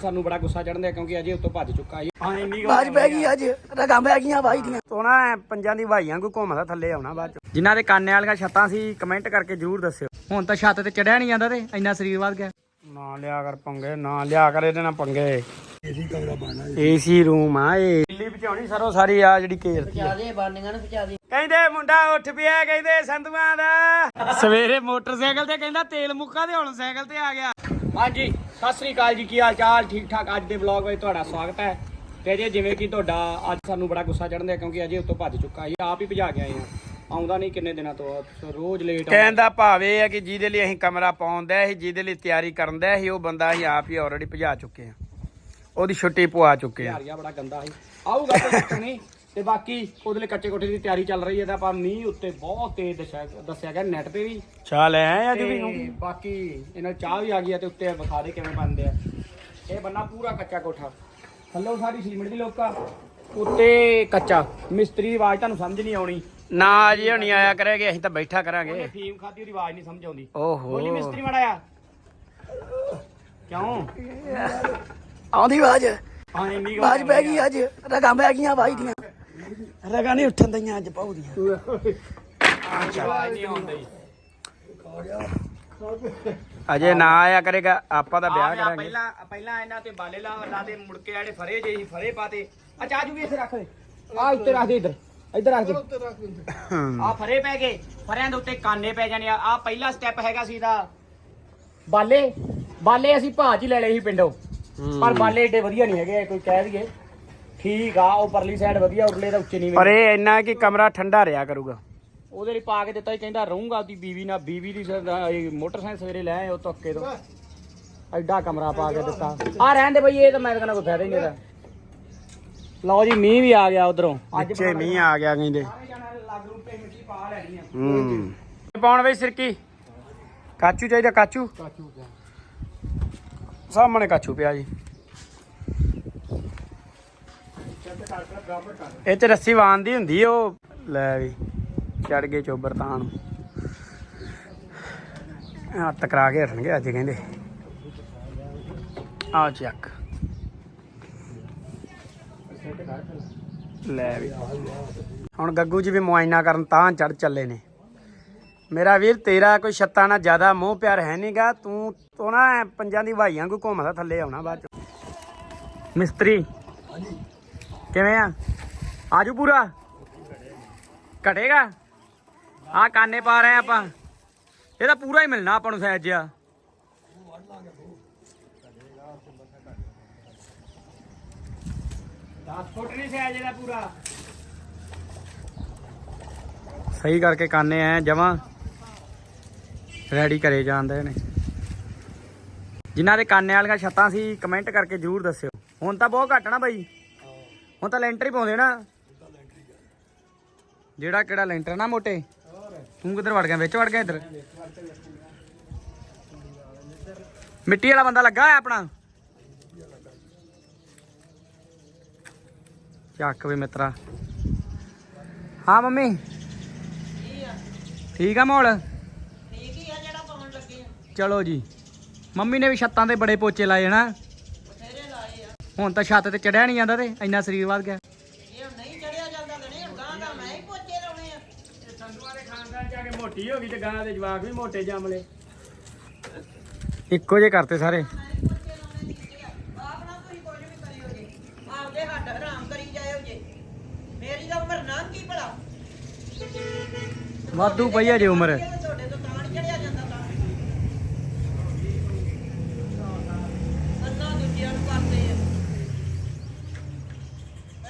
ਸਾਨੂੰ ਬੜਾ ਗੁੱਸਾ ਚੜਦਾ ਕਿਉਂਕਿ ਅਜੇ ਉੱਤੋਂ ਭੱਜ ਚੁੱਕਾ ਜੀ ਹਾਂ ਇੰਨੀ ਬਾਜ ਪੈ ਗਈ ਅੱਜ ਰਗਾਂ ਪੈ ਗਈਆਂ ਬਾਈ ਦੀਆਂ। ਤੋਂ ਨਾ ਐਂ ਪੰਜਾਂ ਦੀ ਭਾਈਆਂ ਕੋ ਘੁੰਮਦਾ ਥੱਲੇ ਆਉਣਾ ਬਾਅਦ ਚ। ਜਿਨ੍ਹਾਂ ਦੇ ਕਾਨੇ ਵਾਲੀਆਂ ਛੱਤਾਂ ਸੀ ਕਮੈਂਟ ਕਰਕੇ ਜਰੂਰ ਦੱਸਿਓ। ਹੁਣ ਤਾਂ ਛੱਤ ਤੇ ਚੜਿਆ ਨਹੀਂ ਜਾਂਦਾ ਤੇ ਇੰਨਾ ਸਰੀਰ ਵੱਧ ਗਿਆ। ਨਾ ਲਿਆ ਕਰ ਪੰਗੇ ਨਾ ਲਿਆ ਕਰ ਇਹਦੇ ਨਾਲ ਪੰਗੇ। ਏਸੀ ਕਮਰਾ ਬਣਨਾ ਏਸੀ ਰੂਮ ਆ ਇਹ ਦਿੱਲੀ ਬਚਾਉਣੀ ਸਰੋ ਸਾਰੀ ਆ ਜਿਹੜੀ ਕੇਰਤੀ ਆ। ਦੇ ਬਾਨੀਆਂ ਨੂੰ ਪਚਾ ਦੇ। ਕਹਿੰਦੇ ਮੁੰਡਾ ਉੱਠ ਪਿਆ ਕਹਿੰਦੇ ਸੰਧੂਆਂ ਦਾ। ਸਵੇਰੇ ਮੋਟਰਸਾਈਕਲ ਤੇ ਕਹਿੰਦਾ ਤੇਲ ਮੁੱਕਾ ਤੇ ਹੁਣ ਸਾਈਕਲ ਤੇ ਆ ਗਿਆ। ਹਾਂਜੀ ਸਤਿ ਸ੍ਰੀ ਅਕਾਲ ਜੀ ਕੀ ਹਾਲ ਚਾਲ? ਠੀਕ ਠਾਕ ਅੱਜ ਦੇ ਵਲੌਗ ਵਿੱਚ ਤੁਹਾਡਾ ਸਵਾਗਤ ਹੈ। ਤੇ ਜੇ ਜਿਵੇਂ ਕਿ ਤੁਹਾਡਾ ਅੱਜ ਸਾਨੂੰ ਬੜਾ ਗੁੱਸਾ ਚੜਦਾ ਕਿਉਂਕਿ ਅਜੇ ਉੱਤੋਂ ਭੱਜ ਚੁੱਕਾ ਸੀ ਆਪ ਹੀ ਭਜਾ ਕੇ ਆਏ ਆ ਆਉਂਦਾ ਨਹੀਂ ਕਿੰਨੇ ਦਿਨਾਂ ਤੋਂ ਰੋਜ਼ ਲੇਟ ਕਹਿੰਦਾ ਭਾਵ ਇਹ ਹੈ ਕਿ ਜਿਹਦੇ ਲਈ ਅਸੀਂ ਕਮਰਾ ਪਾਉਂਦਾ ਸੀ ਜਿਹਦੇ ਲਈ ਤਿਆਰੀ ਕਰਨ ਦਾ ਸੀ ਉਹ ਬੰਦਾ ਅਸੀਂ ਆਪ ਹੀ ਆਲਰੇਡੀ ਭਜਾ ਚੁੱਕੇ ਹਾਂ। ਉਹਦੀ ਛੁੱਟੀ ਪਵਾ ਚੁੱਕੇ ਹਾਂ ਯਾਰੀਆ ਬੜਾ ਗੰਦਾ ਸੀ। ਆਊਗਾ ਕੋਈ ਚੱਕਰ ਨਹੀਂ। ਤੇ ਬਾਕੀ ਉਹਦੇ ਲਈ ਕੱਚੇ ਕੋਠੇ ਦੀ ਤਿਆਰੀ ਚੱਲ ਰਹੀ ਹੈ ਤਾਂ ਆਪਾਂ ਮੀਂਹ ਉੱਤੇ ਬਹੁਤ ਤੇਜ਼ ਦੱਸਿਆ ਦੱਸਿਆ ਗਿਆ ਨੈਟ ਤੇ ਵੀ। ਚੱਲ ਐ ਅੱਜ ਤੇ ਵੀ ਬਾਕੀ ਇਹਨਾਂ ਨੂੰ ਚਾਹ ਵੀ ਆ ਗਈ ਆ ਤੇ ਉੱਤੇ ਵਿਖਾ ਦੇ ਕਿਵੇਂ ਬਣਦੇ ਆ। ਇਹ ਬੰਨਾ ਪੂਰਾ ਕੱਚਾ ਕੋਠਾ। ਥੱਲੋਂ ਸਾਰੀ ਸੀਮਿੰਟ ਦੀ ਲੋਕਾ। ਉੱਤੇ ਕੱਚਾ। ਮਿਸਤਰੀ ਦੀ ਆਵਾਜ਼ ਤੁਹਾਨੂੰ ਸਮਝ ਨਹੀਂ ਆਉਣੀ। ਨਾ ਅਜੇ ਹੁਣੀ ਆਇਆ ਕਰੇਗੇ ਅਸੀਂ ਤਾਂ ਬੈਠਾ ਉਹਨੇ ਕਰਾਂਗੇ ਫੀਮ ਖਾਦੀ ਉਹਦੀ ਆਵਾਜ਼ ਨਹੀਂ ਸਮਝ ਆਉਂਦੀ। ਓਹੋ। ਬੋਲੀ ਮਿਸਤਰੀ ਮਾੜਾ ਆ ਕਿਉਂ? ਆਉਂਦੀ ਬਾਜ ਹਾਂ ਇੰਨੀ ਕੁ ਬਾਜ ਪੈ ਗਈ ਅੱਜ। ਰਗਾਂ ਪੈ ਗਈਆਂ ਬਾਈ ਦੀਆਂ। ਰਗਾਂ ਨਹੀਂ ਉੱਠਣ ਦਈਆਂ ਅੱਜ ਪਾਉ ਦੀਆਂ। ਆਵਾਜ਼ ਨਹੀਂ ਆਉਂਦੀ। ਅਜੇ ਨਾ ਆਇਆ ਕਰੇਗਾ ਆਪਾਂ ਤਾਂ ਵਿਆਹ ਕਰਾਂਗੇ। ਪਹਿਲਾਂ ਪਹਿਲਾਂ ਇਹਨਾਂ ਤੇ ਬਾਲੇ ਲਾ ਲਾ ਦੇ ਮੁੜ ਕੇ ਜਿਹੜੇ ਫਰੇ ਜੇ ਸੀ ਫਰੇ ਪਾਤੇ ਆ ਚਾਜੂ ਵੀ ਇੱਥੇ ਰੱਖ ਦੇ ਆ ਉੱਤੇ ਰੱਖ ਦੇ ਇੱਧਰ ਇੱਧਰ ਰੱਖ ਦੇ। ਆ ਫਰੇ ਪੈ ਗਏ ਫਰਿਆਂ ਦੇ ਉੱਤੇ ਕਾਨੇ ਪੈ ਜਾਣੇ ਆ। ਆ ਪਹਿਲਾ ਸਟੈਪ ਹੈਗਾ ਸੀ ਦਾ ਬਾਲੇ ਬਾਲੇ ਅਸੀਂ ਭਾਜ ਹੀ ਲੈ ਲਏ ਸੀ ਪਿੰਡੋਂ। ਪਰ ਬਾਲੇ ਏਡੇ ਵਧੀਆ ਨਹੀਂ ਹੈਗੇ ਕੋਈ ਕਹਿ ਦਈਏ। ਠੀਕ ਆ ਉਹ ਪਰਲੀ ਸਾਈਡ ਵਧੀਆ ਉਰਲੇ ਦਾ ਉੱਚੇ ਨਹੀਂ ਪਰ ਇਹ ਇੰਨਾ ਕਿ ਕਮਰਾ ਠੰਡਾ ਰਿਹਾ ਕਰੂਗਾ। ਉਹਦੇ ਲਈ ਪਾ ਕੇ ਦਿੱਤਾ ਹੀ ਕਹਿੰਦਾ ਰਹੂੰਗਾ ਆਪਦੀ ਬੀਵੀ ਨਾਲ ਬੀਵੀ ਦੀ ਮੋਟਰਸਾਈਕਲ ਸਵੇਰੇ ਲੈ ਆਏ ਉਹ ਧੱਕੇ ਤੋਂ। ਐਡਾ ਕਮਰਾ ਪਾ ਕੇ ਦਿੱਤਾ। ਆ ਰਹਿਣ ਦੇ ਬਈ ਇਹ ਤਾਂ ਮੈਂ ਕਹਿੰਦਾ ਕੋਈ ਫਾਇਦਾ ਹੀ ਨਹੀਂ ਇਹਦਾ। ਲਓ ਜੀ ਮੀਂਹ ਵੀ ਆ ਗਿਆ ਉਧਰੋਂ। ਵਿੱਚੇ ਮੀਂਹ ਆ ਗਿਆ ਕਹਿੰਦੇ। ਹੂੰ। ਪਾਉਣ ਵੇ ਸਿਰਕੀ। ਕਾਚੂ ਚਾਹੀਦਾ ਕਾਚੂ? ਸਾਹਮਣੇ ਕਾਚੂ ਪਿਆ ਜੀ। ਇਹ ਚ ਰੱਸੀ ਵਾਂਦੀ ਹੁੰਦੀ ਉਹ ਲੈ ਵੀ ਚੜ ਗਏ ਚੋਬਰ ਤਾਂ ਨੂੰ। ਆ ਟਕਰਾ ਕੇ ਹਟਣਗੇ ਅੱਜ ਕਹਿੰਦੇ। ਆ ਚੱਕ। ਲੈ ਵੀ। ਹੁਣ ਗੱਗੂ ਜੀ ਵੀ ਮੁਆਇਨਾ ਕਰਨ ਤਾਂ ਚੜ ਚੱਲੇ ਨੇ। ਮੇਰਾ ਵੀਰ ਤੇਰਾ ਕੋਈ ਛੱਤਾਂ ਨਾਲ ਜ਼ਿਆਦਾ ਮੋਹ ਪਿਆਰ ਹੈ ਨਹੀਂਗਾ ਤੂੰ ਤੂੰ ਨਾ ਐਂ ਪੰਜਾਂ ਦੀ ਭਾਈਆਂ ਕੋ ਘੁੰਮਦਾ ਥੱਲੇ ਆਉਣਾ ਬਾਅਦ ਚ। ਮਿਸਤਰੀ ਕਿਵੇਂ ਆ? ਆਜੂ ਪੂਰਾ? ਘਟੇਗਾ? ਆ ਕਾਨੇ ਪਾ ਰਹੇ ਆਪਾਂ। ਇਹ ਤਾਂ ਪੂਰਾ ਹੀ ਮਿਲਣਾ ਆਪਾਂ ਨੂੰ ਸਾਈਜ਼ ਆ ਸਹੀ ਕਰਕੇ ਕਾਨੇ ਐ ਜਮਾ। ਰੈਡੀ ਕਰੇ ਜਾਂਦੇ ਨੇ। ਜਿਨ੍ਹਾਂ ਦੇ ਕਾਨੇ ਵਾਲੀਆਂ ਛੱਤਾਂ ਸੀ ਕਮੈਂਟ ਕਰਕੇ ਜਰੂਰ ਦੱਸਿਓ। ਹੁਣ ਤਾਂ ਬਹੁਤ ਘੱਟ ਨਾ ਬਾਈ। ਹੁਣ ਤਾਂ ਲੈਂਟਰ ਹੀ ਪਾਉਂਦੇ ਨਾ। ਜਿਹੜਾ ਕਿਹੜਾ ਲੈਂਟਰ ਨਾ ਮੋਟੇ? ਤੂੰ ਕਿੱਧਰ ਵੜ ਗਿਆ? ਵਿੱਚ ਵੜ ਗਿਆ ਇੱਧਰ। ਮਿੱਟੀ ਵਾਲਾ ਬੰਦਾ ਲੱਗਾ ਹੋਇਆ ਆਪਣਾ? ਚੱਕ ਵੀ ਮਿੱਤਰਾ। ਹਾਂ ਮੰਮੀ। ਠੀਕ ਆ ਮੋਲ ਠੀਕ ਹੀ ਆ ਜਿਹੜਾ ਪਾਉਣ ਲੱਗੇ ਚਲੋ ਜੀ। ਮੰਮੀ ਨੇ ਵੀ ਛੱਤਾਂ ਤੇ ਬੜੇ ਪੋਚੇ ਲਾਏ ਨਾ ਬਥੇਰੇ ਲਾਏ ਆ ਹੁਣ ਤਾਂ ਛੱਤ ਤੇ ਚੜਿਆ ਨਹੀਂ ਜਾਂਦਾ ਤੇ ਇੰਨਾ ਸਰੀਰ ਵੱਧ ਗਿਆ। ਇਹ ਹੁਣ ਨਹੀਂ ਚੜਿਆ ਜਾਂਦਾ ਤੇ ਨਹੀਂ ਹੁਣ ਗਾਂ ਦਾ ਮੈਂ ਹੀ ਪੋਚੇ ਲਾਉਣੇ ਆ। ਸੰਧੂਆਂ ਦੇ ਖਾਨਦਾਨ ਚ ਆ ਕੇ ਮੋਟੀ ਹੋ ਗਈ ਤੇ ਗਾਂ ਦੇ ਜਵਾਕ ਵੀ ਮੋਟੇ ਜੰਮ ਲਏ ਇੱਕੋ ਜੇ ਕਰਤੇ ਸਾਰੇ। ਆਪ ਨਾ ਤੁਸੀਂ ਕੁਝ ਵੀ ਕਰਿਓ ਜੀ ਆਪਦੇ ਹੱਡ ਹਰਾਮ ਕਰੀ ਜਾਇਓ ਜੀ ਮੇਰੀ ਤਾਂ ਉਮਰ ਨਾ ਕੀ ਭਲਾ ਵਾਧੂ ਪਈ ਆ ਜੇ ਉਮਰ ਇਹ ਤੁਹਾਡੇ ਤੋਂ ਤਾਂ ਨਹੀਂ ਚੜਿਆ ਜਾਂਦਾ ਤਾਂ ਅੱਲਾ ਦੂਜਿਆਂ ਨੂੰ ਕਰਦੇ ਆ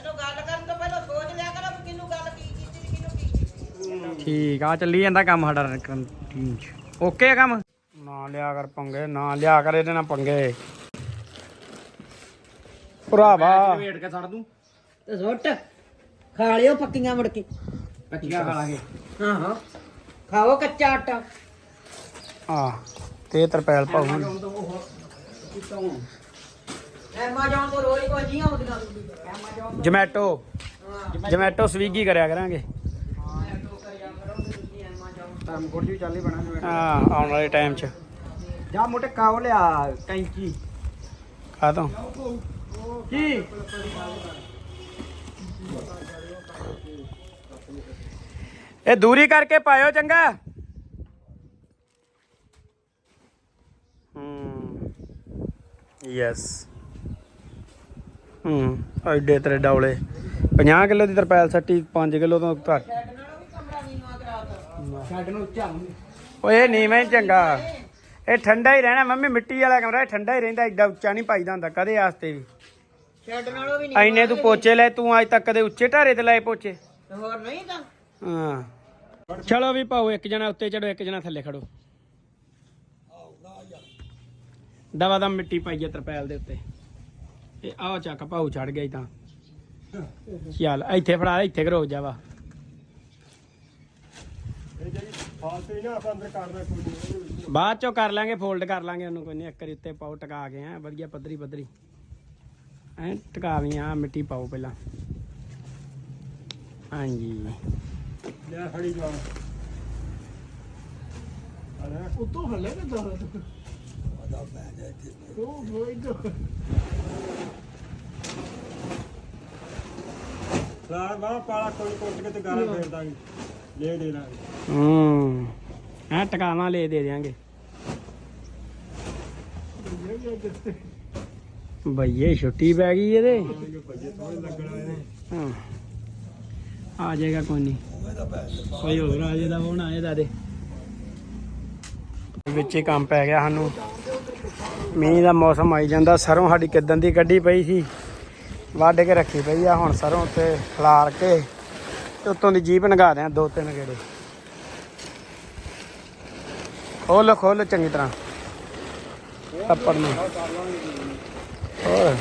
ਮੈਨੂੰ ਗੱਲ ਕਰਨ ਤੋਂ ਪਹਿਲਾਂ ਸੋਚ ਲਿਆ ਕਰੋ ਵੀ ਕਿਹਨੂੰ ਗੱਲ ਕੀ ਕੀਤੀ ਤੇ ਕਿਹਨੂੰ ਕੀ ਕੀਤੀ। ਠੀਕ ਆ ਚੱਲੀ ਜਾਂਦਾ ਕੰਮ ਸਾਡਾ ਕੰਟੀਨ ਚ। ਓਕੇ ਆ ਕੰਮ? ਨਾ ਲਿਆ ਕਰ ਪੰਗੇ ਨਾ ਲਿਆ ਕਰ ਇਹਦੇ ਨਾਲ ਪੰਗੇ। ਭਰਾਵਾ। ਵੇਟ ਕੇ ਛੱਡ ਦੂੰ। ਤੇ ਸੁੱਟ ਖਾ ਲਿਓ ਪੱਕੀਆਂ ਮੁੜ ਕੇ। ਕੱਚੀਆਂ ਖਾ ਲਾਂਗੇ। ਹਾਂ ਹਾਂ। ਖਾਓ ਕੱਚਾ ਆਟਾ। ਆ ਤੇ ਤਰਪੈਲ ਪਾਉ ਐਮਾਜ਼ੋਨ ਤੋਂ ਰੋਜ਼ ਕੋਜੀਆਂ ਆਉਂਦੀਆਂ। ਜਮੈਟੋ ਜਮੈਟੋ ਸਵੀਗੀ ਕਰਿਆ ਕਰਾਂਗੇ। ਧਰਮਕੋਟ ਜੀ ਚੱਲ ਬਣਾ ਜਿਵੇਂ ਹਾਂ ਆਉਣ ਵਾਲੇ ਟਾਈਮ ਚ। ਜਾ ਮੋਟੇ ਕਾਵ ਲਿਆ ਕੈਂਚੀ। ਆ ਤੋਂ ਕੀ? ਇਹ ਦੂਰੀ ਕਰਕੇ ਪਾਇਓ ਚੰਗਾ। ਹੂੰ। ਯੈਸ ਹੂੰ ਐਡੇ ਤੇਰੇ ਡੌਲੇ। 50 ਕਿਲੋ ਦੀ ਤਰਪੈਲ ਸੱਟੀ 5 ਕਿਲੋ ਤੋਂ ਘੱਟ। ਛੱਡ ਨੂੰ ਉੱਚਾ ਓਏ ਨੀਵੇਂ ਚੰਗਾ। ਇਹ ਠੰਡਾ ਹੀ ਰਹਿਣਾ, ਮੰਮੀ, ਮਿੱਟੀ ਵਾਲਾ ਕਮਰਾ, ਇਹ ਠੰਡਾ ਹੀ ਰਹਿੰਦਾ ਐਡਾ ਉੱਚਾ ਨਹੀਂ ਪਾਈਦਾ ਹੁੰਦਾ ਕਦੇ ਆਸਤੇ ਵੀ? ਸ਼ੈੱਡ ਨਾਲੋਂ ਵੀ ਐਨੇ ਤੂੰ ਪੋਚੇ ਲੈ ਤੂੰ ਅੱਜ ਤੱਕ ਕਦੇ ਉੱਚੇ ਢਾਰੇ ਤੇ ਲਾਏ ਪੋਚੇ? ਹੋਰ ਨਹੀਂ ਤਾਂ ਹਾਂ। ਚਲੋ ਵੀ ਪਾਓ, ਇੱਕ ਜਣਾ ਉੱਤੇ ਚੜੋ, ਇੱਕ ਜਣਾ ਥੱਲੇ ਖੜੋ। ਦਵਾ ਦਮ ਮਿੱਟੀ ਪਾਈਏ ਤਰਪੈਲ ਦੇ ਉੱਤੇ। ਇਹ ਆਹ ਚੱਕ ਪਾਉ ਚੜ ਗਿਆ ਈ ਤਾਂ। ਚੱਲ ਇੱਥੇ ਫੜਾ ਇੱਥੇ ਘਰੋ ਜਾਵਾ। ਬਾਅਦ ਚੋਂ ਕਰ ਲਾਂਗੇ ਫੋਲਡ ਕਰ ਲਾਂਗੇ ਉਹਨੂੰ ਕੋਈ ਨਹੀਂ ਇੱਕ ਵਾਰੀ ਉੱਤੇ ਪਾਓ ਟਕਾ ਕੇ ਆ ਵਧੀਆ ਪੱਧਰੀ ਪੱਧਰੀ। ਐ ਟਕਾਵੀਂ ਆ ਮਿੱਟੀ ਪਾਓ ਪਹਿਲਾਂ। ਹਾਂਜੀ। ਉਤੋਂ ਹੱਲੇ ਕਿ ਦੋ ਸਾਰ ਬਾਹ ਪਾਲਾ ਕੋਈ ਕੁੱਟ ਕੇ ਤੇ ਗਾਲਾਂ ਫੇਰ ਦਾਂਗੇ। ਲੈ ਦੇ ਲਾਂਗੇ ਹੂੰ। ਹਾਂ ਟਕਾਵਾਂ ਲੈ ਦੇ ਦਿਆਂਗੇ। ਬਈਏ, ਛੁੱਟੀ ਪੈ ਗਈ ਇਹਦੇ। ਹਾਂ। ਆ ਜਾਏਗਾ ਕੋਈ ਨਹੀਂ ਕੋਈ ਹੋਰ ਆ ਜਾਏਦਾ, ਹੁਣ ਆਏ ਦਾ ਵਿੱਚ ਹੀ ਕੰਮ ਪੈ ਗਿਆ ਸਾਨੂੰ। ਮੀਂਹ ਦਾ ਮੌਸਮ ਆਈ ਜਾਂਦਾ, ਸਰੋਂ ਸਾਡੀ ਕਿਦਾਂ ਦੀ ਕੱਢੀ ਪਈ ਸੀ। ਵੱਢ ਕੇ ਰੱਖੀ ਪਈ ਆ, ਹੁਣ ਸਰੋਂ ਤੇ ਖਲਾਰ ਕੇ ਤੇ ਉੱਤੋਂ ਦੀ ਜੀਪ ਨਗਾ ਦਿਆਂ ਦੋ ਤਿੰਨ ਗੇੜੇ। ਖੋਲ ਖੋਲ ਚੰਗੀ ਤਰ੍ਹਾਂ। ਟੱਪੜ ਨੂੰ। ਹੋਰ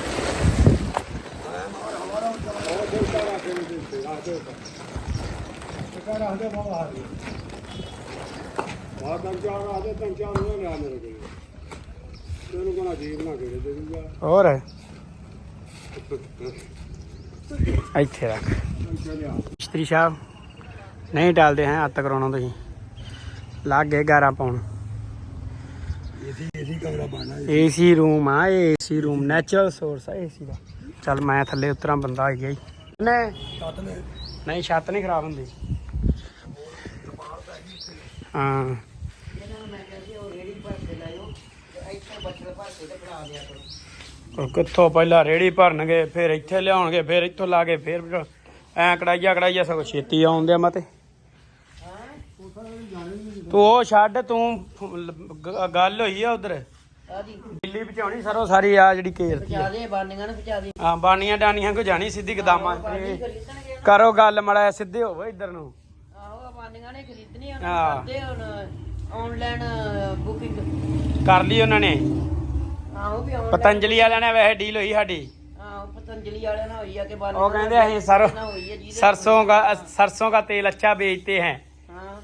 ਹੋਰ। ਇੱਥੇ ਰੱਖ। ਮਿਸਤਰੀ ਸਾਹਿਬ ਨਹੀਂ ਟਾਲਦੇ ਹੈ ਹੱਥ ਕਰਾਉਣਾ ਤੁਸੀਂ। ਲੱਗ ਗਏ 11 ਪਾਉਣ। ਏਸੀ ਏਸੀ ਕਮਰਾ ਬਣਨਾ ਏਸੀ ਰੂਮ ਆ ਏਸੀ ਰੂਮ ਨੈਚੁਰਲ ਸੋਰਸ ਆ ਏਸੀ ਦਾ। ਚੱਲ ਮੈਂ ਥੱਲੇ ਉਤਰਾਂ ਬੰਦਾ ਆ ਗਿਆ ਨੇ ਨੇ? ਨਹੀਂ ਛੱਤ ਨਹੀਂ ਖਰਾਬ ਹੁੰਦੀ। ਹਾਂ। ਇਹਨਾਂ ਨੂੰ ਮੈਂ ਕਹਿੰਦੀ ਉਹ ਰੇੜੀ ਭਰ ਕੇ ਲਾਇਓ ਤੇ ਇੱਥੇ ਬੱਚੇ ਭਰ ਕੇ ਤੇ ਫੜਾ ਦਿਆ ਕਰੋ ਉਹ ਕਿੱਥੋਂ ਪਹਿਲਾਂ ਰੇੜੀ ਭਰਨਗੇ ਫਿਰ ਇੱਥੇ ਲਿਆਉਣਗੇ ਫਿਰ ਇੱਥੋਂ ਲਾ ਕੇ ਫਿਰ ਐ ਕੜਾਈਆ ਕੜਾਈਆ ਸਗੋਂ ਛੇਤੀ ਆਉਂਦੇ ਆ ਮਤੇ। ਤੂੰ ਉਹ ਛੱਡ ਤੂੰ ਗੱਲ ਹੋਈ ਆ ਉਧਰ। ਦਿੱਲੀ ਪਹੁੰਚਾਉਣੀ ਸਰੋਂ ਸਾਰੀ ਆ ਜਿਹੜੀ ਕੇਰਤੀ ਆ। ਬਾਨੀਆਂ ਨੂੰ ਪਚਾ ਦੇ। ਹਾਂ ਬਾਣੀਆਂ ਡਾਣੀਆਂ ਕੋ ਜਾਣੀ ਸਿੱਧੀ ਗਦਾਮਾਂ ਕਰੋ ਗੱਲ ਮੜਾ ਸਿੱਧੇ ਹੋਵੋ ਇੱਧਰ ਨੂੰ। ਆਹੋ ਬਾਨੀਆਂ ਨੇ ਖਰੀਦਣੀ। ਉਹਨਾਂ ਕਰਦੇ ਹੁਣ ਆਨਲਾਈਨ ਬੁਕਿੰਗ ਕਰ ਲਈ ਉਹਨਾਂ ਨੇ। ਆਹੋ ਵੀ ਪਤੰਜਲੀ ਵਾਲਿਆਂ ਨੇ ਵੈਸੇ ਡੀਲ ਹੋਈ ਸਾਡੀ। ਆਹੋ ਪਤੰਜਲੀ ਵਾਲਿਆਂ ਨਾਲ ਹੋਈ ਆ ਕਿ ਬਾਨੀ ਉਹ ਕਹਿੰਦੇ ਅਸੀਂ ਸਰ ਸਰਸੋਂ ਦਾ ਸਰਸੋਂ ਦਾ ਤੇਲ ਅੱਛਾ ਵੇਚਤੇ ਹੈ। ਹਾਂ।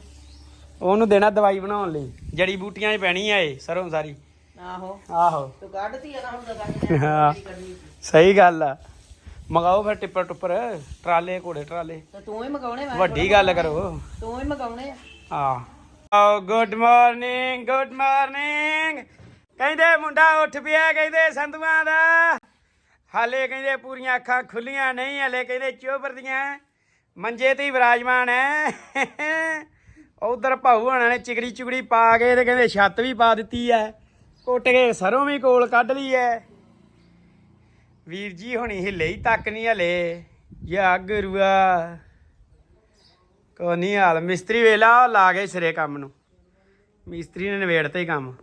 ਉਹਨੂੰ ਦੇਣਾ ਦਵਾਈ ਬਣਾਉਣ ਲਈ। ਜੜੀ ਬੂਟੀਆਂ 'ਚ ਪੈਣੀ ਆ ਇਹ ਸਰੋਂ ਸਾਰੀ। ਆਹੋ। ਆਹੋ। ਤੂੰ ਕੱਢਤੀ ਆ ਨਾ ਹੁਣ ਤਾਂ ਹਾਂ। ਕੱਢਣੀ ਸਹੀ ਗੱਲ ਆ। ਮਗਾਓ ਫਿਰ ਟਿੱਪਰ ਟੁੱਪਰ ਟਰਾਲੇ ਘੋੜੇ ਟਰਾਲੇ। ਤੇ ਤੂੰ ਹੀ ਮਗਾਉਣੇ ਮੈਂ ਵੱਡੀ ਗੱਲ ਕਰੋ। ਤੂੰ ਹੀ ਮਗਾਉਣੇ ਆ। ਆ ਗੁੱਡ ਮਾਰਨਿੰਗ ਗੁੱਡ ਮਾਰਨਿੰਗ ਕਹਿੰਦੇ ਮੁੰਡਾ ਉੱਠ ਪਿਆ, ਕਹਿੰਦੇ ਸੰਧੂਆਂ ਦਾ। ਹਾਲੇ ਕਹਿੰਦੇ ਪੂਰੀਆਂ ਅੱਖਾਂ ਖੁੱਲੀਆਂ ਨਹੀਂ, ਹਲੇ ਕਹਿੰਦੇ ਚੋਬਰ ਦੀਆਂ। ਮੰਜੇ ਤੇ ਹੀ ਵਿਰਾਜਮਾਨ ਹੈ ਉਧਰ ਭਾਊ ਹਣਾ ਨੇ ਚਿਗੜੀ ਚੁਗੜੀ ਪਾ ਕੇ ਤੇ ਕਹਿੰਦੇ ਛੱਤ ਵੀ ਪਾ ਦਿੱਤੀ ਐ। ਕੁੱਟ ਕੇ ਸਰੋਂ ਵੀ ਕੋਲ ਕੱਢ ਲਈ ਐ। ਵੀਰ ਜੀ, ਹੁਣੀ ਹਿੱਲੇ ਹੀ ਤੱਕ ਨਹੀਂ ਹਲੇ। ਯਾ ਗੁਰੂਆ ਕੋ ਨਹੀਂ ਹਾਲ, ਮਿਸਤਰੀ ਵੇਲਾ ਲਾ ਗਏ ਸਿਰੇ ਕੰਮ ਨੂੰ। ਮਿਸਤਰੀ ਨੇ ਨਵੇੜਤੇ ਹੀ ਕੰਮ।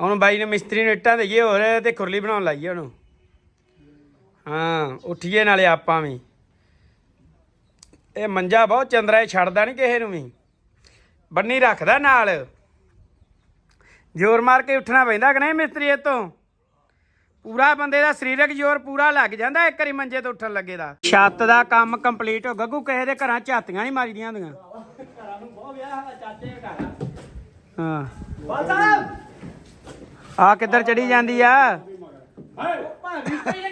ਹੁਣ ਬਾਈ ਨੇ ਮਿਸਤਰੀ ਨੂੰ ਇੱਟਾਂ ਦੇਈਏ ਹੋਰ ਤੇ ਖੁਰਲੀ ਬਣਾਉਣ ਲਾਈਏ ਉਹਨੂੰ। ਹਾਂ ਉੱਠੀਏ ਨਾਲੇ ਆਪਾਂ ਵੀ। ਇਹ ਮੰਜਾ ਬਹੁਤ ਚੰਦਰਾ ਇਹ ਛੱਡਦਾ ਨਹੀਂ ਕਿਸੇ ਨੂੰ ਵੀ। ਬੰਨੀ ਰੱਖਦਾ ਨਾਲ। ਜ਼ੋਰ ਮਾਰ ਕੇ ਉੱਠਣਾ ਪੈਂਦਾ ਕਿ ਨਹੀਂ ਮਿਸਤਰੀ ਇਹ ਤੋਂ ਪੂਰਾ ਬੰਦੇ ਦਾ ਸਰੀਰਕ ਜ਼ੋਰ ਪੂਰਾ ਲੱਗ ਜਾਂਦਾ ਇੱਕ ਵਾਰੀ ਮੰਜੇ ਤੋਂ ਉੱਠਣ ਲੱਗੇ ਦਾ। ਛੱਤ ਦਾ ਕੰਮ ਕੰਪਲੀਟ ਹੋ ਗੱਗੂ ਕਿਸੇ ਦੇ ਘਰਾਂ ਝਾਤੀਆਂ ਨਹੀਂ ਮਾਰੀਦੀਆਂ ਹੁੰਦੀਆਂ। ਘਰਾਂ ਨੂੰ ਬਹੁਤ ਵਿਆਹ ਚਾਚੇ ਦੇ ਘਰ। ਹਾਂ। ਬਾਲ ਸਾਹਿਬ! ਆ ਕਿੱਧਰ ਚੜੀ ਜਾਂਦੀ ਆ? ਪਈ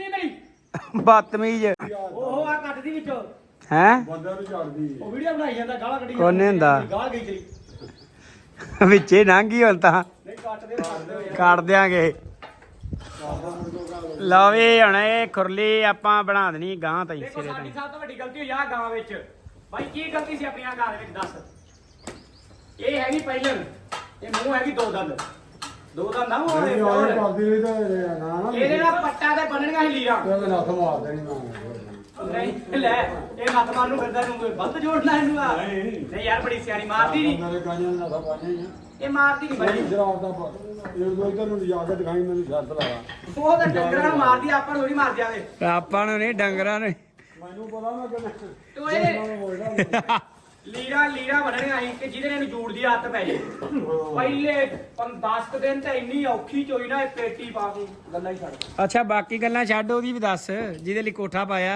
ਮੇਰੀ। ਬਦਤਮੀਜ਼। ਉਹ ਆ ਕੱਟ ਦੀ ਵਿੱਚੋਂ। ਹੈ? ਬੰਦਿਆਂ ਨੂੰ ਝਾੜਦੀ ਉਹ ਵੀਡੀਓ ਬਣਾਈ ਜਾਂਦਾ ਗਾਲਾਂ ਕੱਢੀ ਨਹੀਂ ਹੁੰਦਾ। ਗਾਲ ਗਈ ਚਲੀ ਵਿੱਚੇ ਲੰਘੀ ਹੁਣ ਤਾਂ। ਨਹੀਂ ਕੱਟ ਦੇ ਮਾਰਦੇ ਹੋਏ ਕੱਢ ਦਿਆਂਗੇ। ਲਓ ਵੀ ਹੁਣ ਇਹ ਖੁਰਲੀ ਆਪਾਂ ਬਣਾ ਦੇਣੀ ਗਾਂ ਤਾਈ ਦੇਖੋ ਸਿਰੇ ਸਾਡੀ ਸਭ ਤੋਂ ਵੱਡੀ ਗਲਤੀ ਹੋਈ ਆ ਗਾਂ ਵਿੱਚ। ਬਾਈ ਕੀ ਗਲਤੀ ਸੀ ਆਪਣੀਆਂ ਘਰ ਵਿੱਚ? ਦੱਸ। ਇਹ ਹੈਗੀ ਪਹਿਲਣ ਇਹ ਮੂੰਹ ਹੈਗੀ ਦੋ ਦੰਦ। ਦੋ ਦੰਦ ਨਾ ਮੂੰਹ ਨਹੀਂ ਹੋਵੇ ਆਏ ਕਰਦੀ ਰਹੀ ਤਾਂ ਨਾ ਨਾ। ਇਹਦੇ ਨਾਲ ਪੱਟਾਂ ਤੇ ਬੰਨਣੀਆਂ ਸੀ ਲੀਰਾਂ ਤੇ ਨੱਥ ਮਾਰ ਦੇਣੀ ਮੈਂ। ਨਹੀਂ ਲੈ ਇਹ ਹੱਥ ਮਾਰ ਨੂੰ ਫਿਰਦਾ ਨੂੰ ਕੋਈ ਬਲਦ ਜੋੜਨਾ ਇਹਨੂੰ ਆ। ਨਹੀਂ ਯਾਰ ਬੜੀ ਸਿਆਣੀ ਮਾਰਦੀ ਨਹੀਂ ਮੇਰੇ ਕਾਹਾਂ ਨਾ ਪਾਣੀ ਹੈ ਇਹ ਮਾਰਦੀ ਨਹੀਂ ਬਾਈ ਜਰਾ ਦਾ ਇਹ ਦੋ ਇਧਰ ਨੂੰ ਜਾ ਕੇ ਦਿਖਾਈ ਮੈਨੂੰ ਸ਼ਰਤ ਲਾਵਾ ਉਹ ਤਾਂ ਡੰਗਰਾਂ ਨੂੰ ਮਾਰਦੀ ਆਪਾਂ ਨੂੰ ਥੋੜੀ ਮਾਰ ਜਾਵੇ ਆਪਾਂ ਨੂੰ ਨਹੀਂ ਡੰਗਰਾਂ ਨੂੰ। ਮੈਨੂੰ ਪਤਾ ਮੈਂ ਕਿਵੇਂ। ਤੂੰ ਇਹ ਲੀਰਾ ਲੀਰਾ ਬਣਣੀਆਂ ਸੀ ਕਿ ਜਿਹਦੇ ਨਾਲ ਇਹਨੂੰ ਜੂੜ ਦੀ ਹੱਥ ਪੈ ਜੇ। ਪਹਿਲੇ 10 ਦਿਨ ਤਾਂ ਇੰਨੀ ਔਖੀ ਚੋਈ ਨਾ ਇਹ ਪੇਟੀ ਪਾ ਕੇ ਗੱਲਾਂ ਹੀ ਛੱਡ। ਅੱਛਾ ਬਾਕੀ ਗੱਲਾਂ ਛੱਡ ਉਹਦੀ ਵੀ ਦੱਸ ਜਿਹਦੇ ਲਈ ਕੋਠਾ ਪਾਇਆ।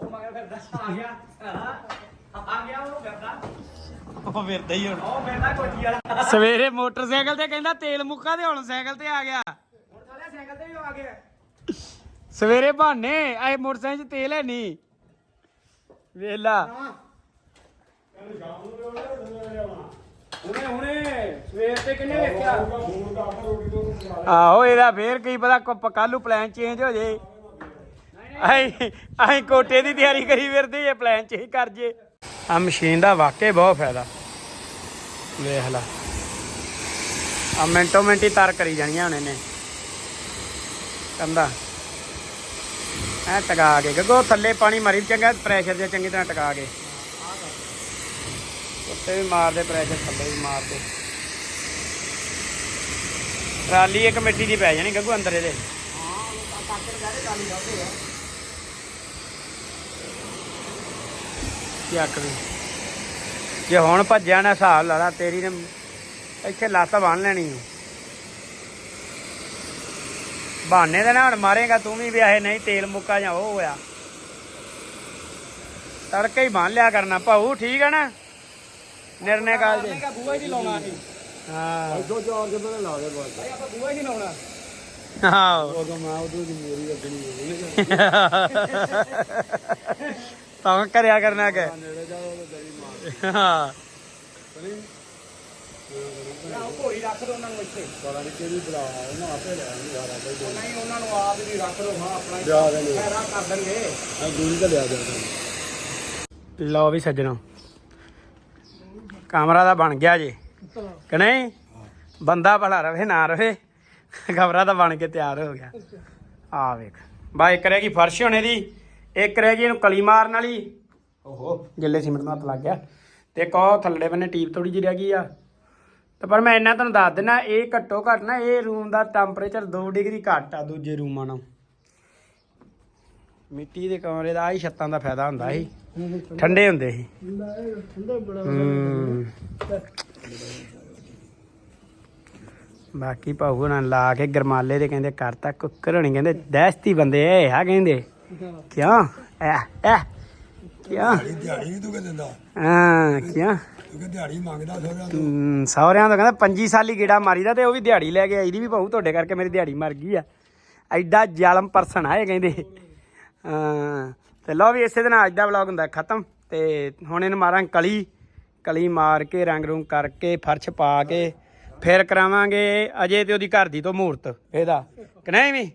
ਉਹ ਮਗਰ ਫਿਰਦਾ ਆ ਗਿਆ ਹਾਂ, ਆ ਗਿਆ ਉਹ ਫਿਰਦਾ। ਉਹ ਫਿਰਦਾ ਹੀ ਹੁਣ। ਉਹ ਫਿਰਦਾ ਕੋਠੀ ਵਾਲਾ। ਸਵੇਰੇ ਮੋਟਰਸਾਈਕਲ ਤੇ ਕਹਿੰਦਾ ਤੇਲ ਮੁੱਕਾ ਤੇ ਹੁਣ ਸਾਈਕਲ ਤੇ ਆ ਗਿਆ। ਹੁਣ ਸਾਲਿਆ ਸਾਈਕਲ ਤੇ ਵੀ ਆ ਗਿਆ। ਸਵੇਰੇ ਬਹਾਨੇ ਆਏ ਮੋਟਰਸਾਈਕਲ 'ਚ ਤੇਲ ਹੈ ਨਹੀਂ। ਵੇਲਾ ਹਾਂ ਹੁਣੇ ਹੁਣੇ ਸਵੇਰ ਤੇ ਕਿੰਨੇ ਵੇਖਿਆ? ਆਹੋ ਇਹਦਾ ਫੇਰ ਕੀ ਪਤਾ ਕੱਲੂ ਪਲਾਨ ਚੇਂਜ ਹੋ ਜੇ। ਅਸੀਂ ਅਸੀਂ ਕੋਟੇ ਦੀ ਤਿਆਰੀ ਕਰੀ ਫਿਰਦੇ ਜੇ ਪਲਾਨ ਚੇਂਜ ਕਰ ਜੇ। ਆ ਮਸ਼ੀਨ ਦਾ ਵਾਕਈ ਬਹੁਤ ਫਾਇਦਾ। ਵੇਖ ਲਾ। ਆ ਮਿੰਟੋ ਮਿੰਟੀ ਤਾਰ ਕਰੀ ਜਾਣੀਆਂ ਹੁਣ ਇਹਨੇ। ਕੰਦਾ ਐ ਟਕਾ ਕੇ ਗੱਗੋ ਥੱਲੇ ਪਾਣੀ ਮਾਰੀ ਚੰਗਾ ਪ੍ਰੈਸ਼ਰ ਜੇ ਚੰਗੀ ਤਰ੍ਹਾਂ ਟਕਾ ਕੇ। ਉੱਤੇ ਵੀ ਮਾਰਦੇ ਪ੍ਰੈਸ਼ਰ ਥੱਲੇ ਵੀ ਮਾਰਦੇ। ਟਰਾਲੀ ਇੱਕ ਮਿੱਟੀ ਦੀ ਪੈ ਜਾਣੀ ਗੱਗੂ ਅੰਦਰ ਇਹਦੇ। ਚੱਕ ਵੀ ਜੇ ਹੁਣ ਭੱਜਿਆ ਨਾ ਹਿਸਾਬ ਲਾ ਲਾ, ਤੇਰੀ ਨੇ ਇੱਥੇ ਲੱਤ ਬੰਨ ਲੈਣੀ ਓ। ਬਹਾਨੇ ਦੇ ਨਾਲ ਮਾਰੇਗਾ, ਤੂੰ ਵੀ ਵਿਆਹੇ ਨਹੀਂ ਤੇਲ ਮੁੱਕਾ ਜਾਂ ਉਹ ਹੋਇਆ। ਤੜਕੇ ਹੀ ਬੰਨ ਲਿਆ ਕਰਨਾ, ਭਾਊ, ਠੀਕ ਹੈ ਨਾ? ਨਿਰਣੇ ਕਾਲ ਦੇ। ਬੂਆ ਹੀ ਨਹੀਂ ਲਾਉਣਾ ਸੀ ਹਾਂ। ਦੋ ਚਾਰ ਕੇ ਪਹਿਲੇ ਲਾ ਦੇ ਬਸ। ਭਾਈ ਆਪਾਂ ਬੂਆ ਹੀ ਨਹੀਂ ਲਾਉਣਾ। ਹਾਂ ਉਦੋਂ ਮੈਂ ਉਦੋਂ ਦੀ ਮੇਰੀ ਲੱਗਣੀ ਹੋਈ ਤਾਂ ਕਰਿਆ ਕਰਨਾ ਕਿ ਨੇੜੇ ਜਾਓ ਤੇ ਦਰੀ ਮਾਰ ਹਾਂ। ਨਾ ਉਹ ਘੋੜੀ ਰੱਖ ਦੋ ਉਹਨਾਂ ਨੂੰ ਇੱਥੇ। ਪਤਾ ਨਹੀਂ ਕਿਹੜੀ ਬਲਾ ਉਹਨਾਂ ਆਪੇ ਲੈ ਆਉਂਦੀ ਸਾਰਾ ਕੋਈ ਉਹ ਨਹੀਂ ਉਹਨਾਂ ਨੂੰ ਆਪ ਹੀ ਰੱਖ ਦੋ ਹਾਂ ਆਪਣਾ ਹੀ ਲਿਆ ਦੇ ਨੇ ਪੈਰਾ ਕਰ ਦੇਣਗੇ। ਆ ਦੂਰੀ ਤੇ ਲਿਆ ਦੇ। ਲਓ ਵੀ ਸੱਜਣੋ। ਕਮਰਾ ਦਾ ਬਣ ਗਿਆ ਜੇ। ਕਿ ਨਹੀਂ? ਬੰਦਾ ਭਲਾ ਰਵੇ ਨਾ ਰਵੇ। ਕਮਰਾ ਤਾਂ ਬਣ ਕੇ ਤਿਆਰ ਹੋ ਗਿਆ। ਆ ਵੇਖ। ਬਾ ਇੱਕ ਰਹਿ ਗਈ ਫਰਸ਼ ਹੋਣੇ ਦੀ ਇੱਕ ਰਹਿ ਗਈ ਇਹਨੂੰ ਕਲੀ ਮਾਰਨ ਵਾਲੀ। ਓਹੋ। ਗਿੱਲੇ ਸੀਮਿੰਟ ਨਾਲ ਹੱਥ ਲੱਗ ਗਿਆ। ਤੇ ਉਹ ਥੱਲੇ ਬੰਨੇ ਟੀਪ ਥੋੜੀ ਜਿਹੀ ਰਹਿ ਗਈ ਆ। ਤੇ ਪਰ ਮੈਂ ਇਹਨਾਂ ਤੁਹਾਨੂੰ ਦੱਸ ਦਿੰਦਾ ਇਹ ਘੱਟੋ ਘੱਟ ਨਾ ਇਹ ਰੂਮ ਦਾ ਟੈਂਪਰੇਚਰ 2 ਡਿਗਰੀ ਘੱਟ ਆ ਦੂਜੇ ਰੂਮਾਂ ਨਾਲੋਂ। ਮਿੱਟੀ ਦੇ ਕਮਰੇ ਦਾ ਆਹੀ ਛੱਤਾਂ ਦਾ ਫਾਇਦਾ ਹੁੰਦਾ ਸੀ। ਠੰਡੇ। ਹੁੰਦੇ ਸੀ। ਹੂੰ। ਬਾਕੀ ਭਾਊ ਨਾਲ ਲਾ ਕੇ ਗਰਮਾਲੇ ਦੇ ਕਹਿੰਦੇ ਕਰਤਾ ਕੁੱਕਰ ਹੋਣੀ ਕਹਿੰਦੇ ਦਹਿਸ਼ਤੀ ਬੰਦੇ ਇਹ ਆ ਕਹਿੰਦੇ। ਕਿਉਂ? ਐ ਐ ਕਿਉਂ? ਦਿਹਾੜੀ ਵੀ ਤੂੰ ਕਿ ਦਿੰਦਾ? ਹਾਂ ਕਿਉਂ? ਦਿਹਾੜੀ ਮੰਗਦਾ ਸੋਹਰਿਆਂ ਤੋਂ? ਸਹੁਰਿਆਂ ਤੋਂ ਕਹਿੰਦਾ 25 ਸਾਲੀ ਗੇੜਾ ਮਾਰੀਦਾ ਤੇ ਉਹ ਵੀ ਦਿਹਾੜੀ ਲੈ ਕੇ ਆਈ ਦੀ ਵੀ ਭਾਊ ਤੁਹਾਡੇ ਕਰਕੇ ਮੇਰੀ ਦਿਹਾੜੀ ਮਰ ਗਈ ਆ। ਐਡਾ ਜ਼ਾਲਮ ਪਰਸਨ ਆ ਇਹ ਕਹਿੰਦੇ। ਤੇ ਲਓ ਵੀ ਇਸੇ ਦਿਨ ਅੱਜ ਦਾ ਵਲੌਗ ਹੁੰਦਾ, ਖਤਮ। ਤੇ ਹੁਣ ਇਹਨੂੰ ਮਾਰਾਂ ਕਲੀ। ਕਲੀ ਮਾਰ ਕੇ, ਰੰਗ ਰੂੰਗ ਕਰਕੇ, ਫਰਸ਼ ਪਾ ਕੇ, ਫਿਰ ਕਰਾਵਾਂਗੇ ਅਜੇ ਤੇ ਉਹਦੀ ਘਰ ਦੀ ਤੋਂ ਮੂਰਤ, ਇਹਦਾ। ਕਿ ਨਹੀਂ ਵੀ?